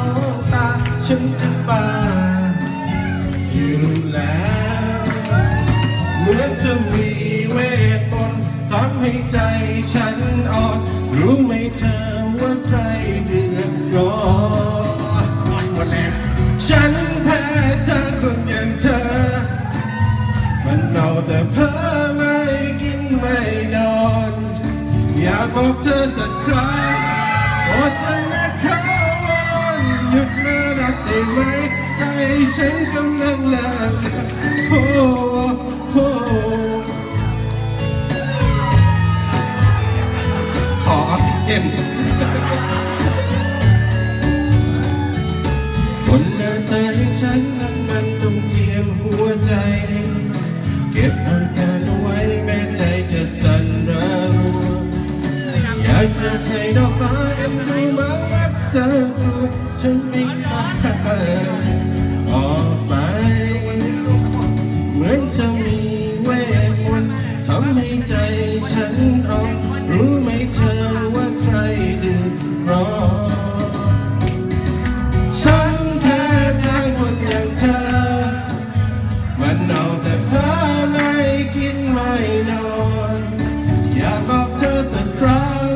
องตาฉันจะบ้าอยู่แล้วเหมือนจะมีเวทมนต์ทำให้ใจฉันอ่อนรู้ไหมเธอว่าใครเดือดร้อนหมดแล้วฉันแพ้เธอคนอย่างเธอ มันเอาแต่เพ้อไม่กินไม่นอน อยากบอกเธอสักครั้งโอ้เธอ ใจฉันกำลังละโอ้โหขอออกซิเจนคนหน้าตางฉันนั้นมันต้องเจียมหัวใจ เก็บอาการเอาไว้แม้ใจจะสั่นระรัวอยากจะให้ดอกฟ้าเอ็นดูมาวัดสักตัวฉันไม่กล้ เหมือนจะมีเวทมนต์ทำให้ใจฉันอ่อนรู้ไหมเธอว่าใครเดือดร้อนฉันแพ้ทางคนอย่างเธอ มันเอาแต่เพ้อไม่กินไม่นอน อยากบอกเธอสักครั้ง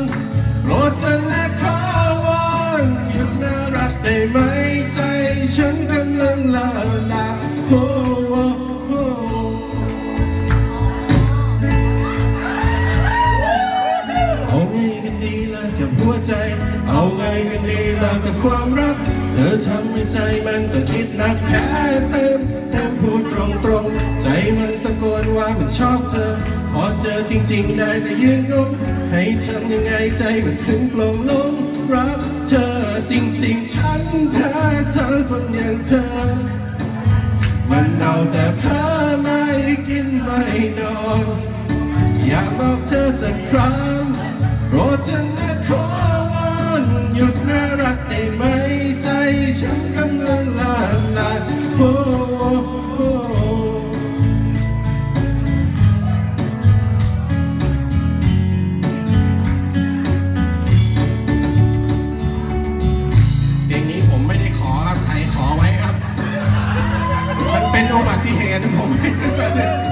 โปรดเธอนะขอวอนหยุดน่ารักได้ไหมใจฉันกำลังละลาย เอาไงกันดีล่ะกับความรัก เธอทำให้ใจมันต้องคิดหนักแพ้เต็มเต็มพูดตรงตรงๆใจมันตะโกนว่ามันชอบเธอ พอเจอจริง ๆ ได้แต่ยืนงงให้ทำยังไงใจมันถึงปลงลงรักเธอจริง ๆ ฉันแพ้เธอคนอย่างเธอ มันเอาแต่เพ้อไม่กินไม่นอน อยากบอกเธอสักครั้งโปรดเธอนะขอวอน หยุดน่ารักได้ไหมใจฉันกำลังลาลาโอ้โอ้เพลงนี้ผมไม่ได้ขอครับใครขอไว้ครับ มันเป็นอุบัติเหตุผมไม่ได้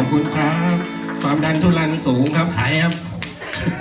อบคุณครับ ความดันทุรันสูงครับขายครับ